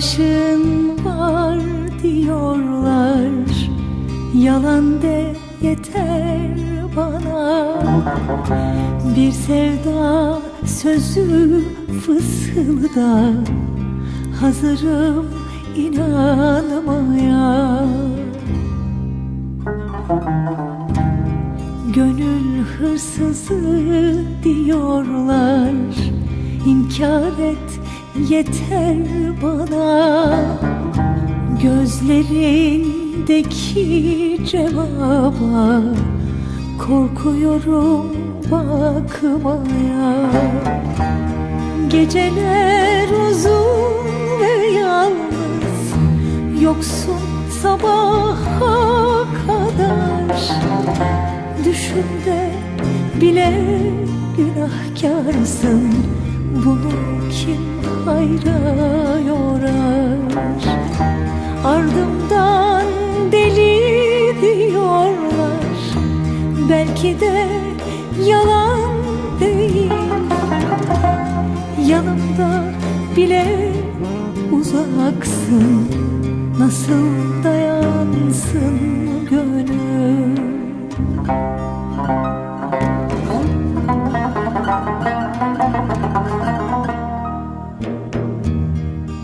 aşığın var diyorlar. Yalan de yeter bana. Bir sevda sözü fısılda. Hazırım inanmaya. Gönül hırsızı diyorlar. İnkar et yeter bana Gözlerindeki cevaba. Korkuyorum bakmaya. Geceler uzun ve yalnız. Yoksun sabaha kadar. Düşümde bile günahkarsın Bunu kim hayra yorar Ardımdan deli diyorlar. Belki de yalan değil. Yanımda bile uzaksın. Nasıl dayansın gönül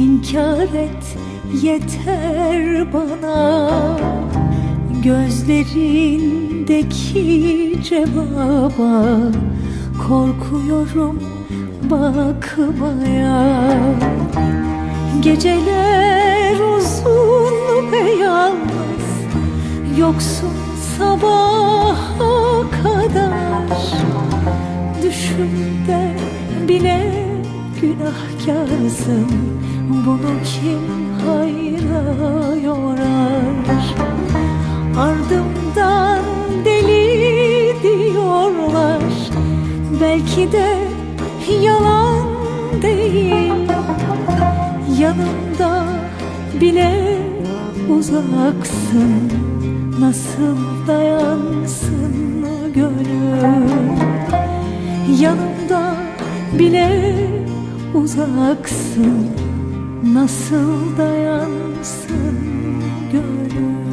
İnkar et yeter bana. Gözlerindeki cevaba Korkuyorum bakmaya. Geceler uzun ve yalnız Yoksun sabaha kadar. Düşümde bile günahkarsın Bunu kim hayra yorar? Ardımdan deli diyorlar Belki de yalan değil. Yanımda bile uzaksın Nasıl dayansın gönül? Yanımda bile uzaksın Nasıl dayansın gönül